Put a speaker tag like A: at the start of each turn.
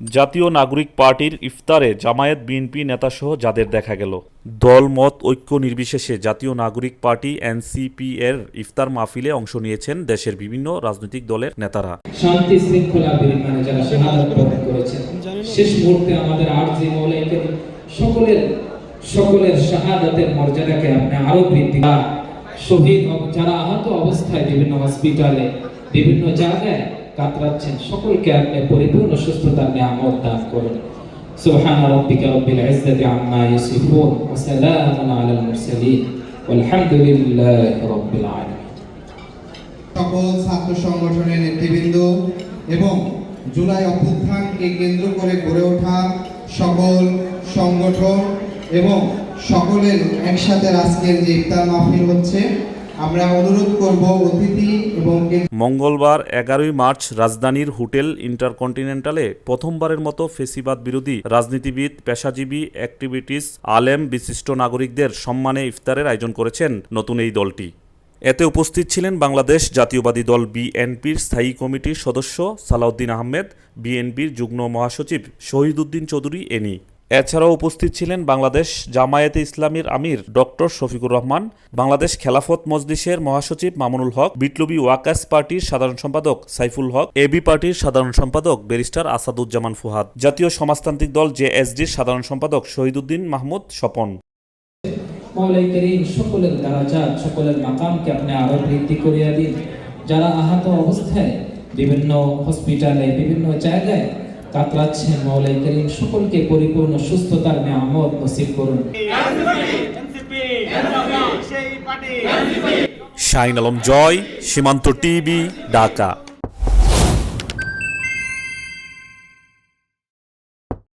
A: জাতীয় নাগরিক পার্টির ইফতারে জামায়াত, বিএনপি নেতাসহ যাদের দেখা গেল। দল মত ঐক্য নির্বিশেষে জাতীয় নাগরিক পার্টি এনসিপি এর ইফতার মাহফিলে অংশ নিয়েছেন দেশের বিভিন্ন রাজনৈতিক দলের নেতারা।
B: শান্তি শৃঙ্খলা যারা করেছেন, শেষ মুহূর্তে আমাদের আরজি সকলের সকলের শাহাদাতের মর্যাদাকে আপনি আরও বৃদ্ধি শহীদ যারা আহত অবস্থায় বিভিন্ন হসপিটালে, বিভিন্ন জায়গায় কাতরাচ্ছেন সকলকে আপনি পরিপূর্ণ সুস্থতার নিয়ামত দান করুন سبحان ربك رب العزة عما يصفون وسلام على المرسلين والحمد لله رب العالمين
C: সকল ছাত্র সংগঠনের নেতৃবৃন্দ এবং জুলাই অভ্যুত্থানকে কেন্দ্র করে গড়ে ওঠা সকল সংগঠন এবং সকলের একসাথে আজকের যে ইফতার মাহফিল হচ্ছে
A: মঙ্গলবার এগারোই মার্চ রাজধানীর হোটেল ইন্টারকন্টিনেন্টালে প্রথমবারের মতো ফেসিবাদ বিরোধী রাজনীতিবিদ, পেশাজীবী, অ্যাক্টিভিটিস, আলেম, বিশিষ্ট নাগরিকদের সম্মানে ইফতারের আয়োজন করেছেন নতুন এই দলটি। এতে উপস্থিত ছিলেন বাংলাদেশ জাতীয়বাদী দল বিএনপির স্থায়ী কমিটির সদস্য সালাউদ্দিন আহমেদ, বিএনপির যুগ্ম মহাসচিব শহীদুদ্দিন চৌধুরী এনি এছাড়াও উপস্থিত ছিলেন বাংলাদেশ জামায়াতে ইসলামীর আমির ডক্টর শফিকুর রহমান, বাংলাদেশ খেলাফত মজলিসের মহাসচিব মামুনুল হক বিপ্লবী ওয়াকাস পার্টির সাধারণ সম্পাদক সাইফুল হক এবি পার্টির সাধারণ সম্পাদক ব্যারিস্টার আসাদুজ্জামান ফুহাদ, জাতীয় সমাজতান্ত্রিক দল জেএসডির সাধারণ সম্পাদক শহীদুদ্দিন মাহমুদ স্বপন।
B: সকলের সকলের মাকামকে আপনি আরও বৃদ্ধি করিয়া দিন। যারা আহত অবস্থায় বিভিন্ন হসপিটালে বিভিন্ন জায়গায় কাতরাচ্ছেন মৌলাই করিম, সকলকে পরিপূর্ণ সুস্থতার নিয়ামত নসিব করুন।
A: শাহিন আলম, জয়, সীমান্ত টিভি, ঢাকা।